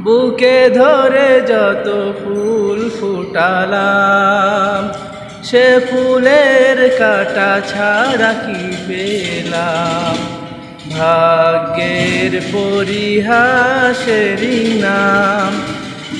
বুকে ধরে যত ফুল ফুটালাম সে ফুলের কাটা ছাড়া কি পেলাম? ভাগ্যের পরিহাসেরই নাম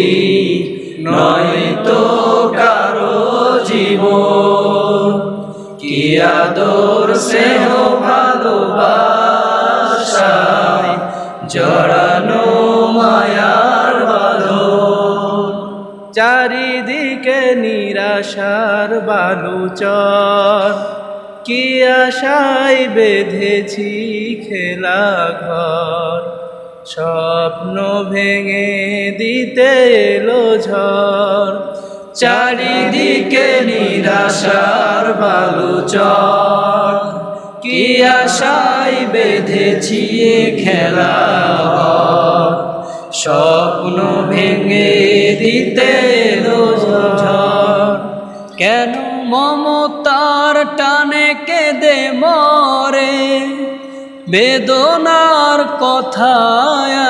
সুখী নয় তো কারও জীবন। কি আদর ভালোবাসায় জড়ানো মায়ার বাঁধন। চারিদিকে নিরাশার বালুচর। কি আশায় বেঁধেছি খেলা ঘর। স্বপ্ন ভেঙে দিতে এলো ঝড়। চারিদিকে নিরাশার বালুচর। কি আশায় বেঁধেছি খেলা স্বপ্ন ভেঙে দিতে কেন মমতার টানে কেঁদে মরে? বেদনার কথা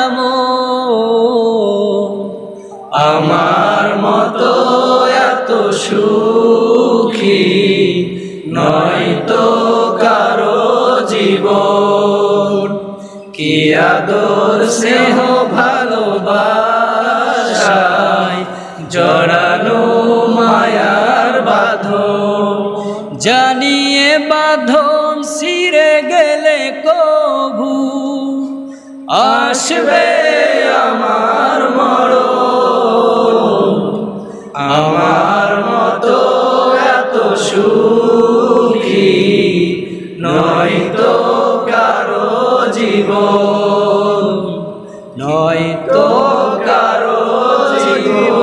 এমন। আমার মতো এত সুখী নয় তো কারও জীবন। কি আদর, স্নেহ, ভালোবাসায় জড়ানো মায়ার বাঁধন। জানিয়ে বাঁধন সিরে গেলে কভু আসবে আমার মর আমার মতো এত সুখী নয় তো কারও জীব নয় তো কারও জীব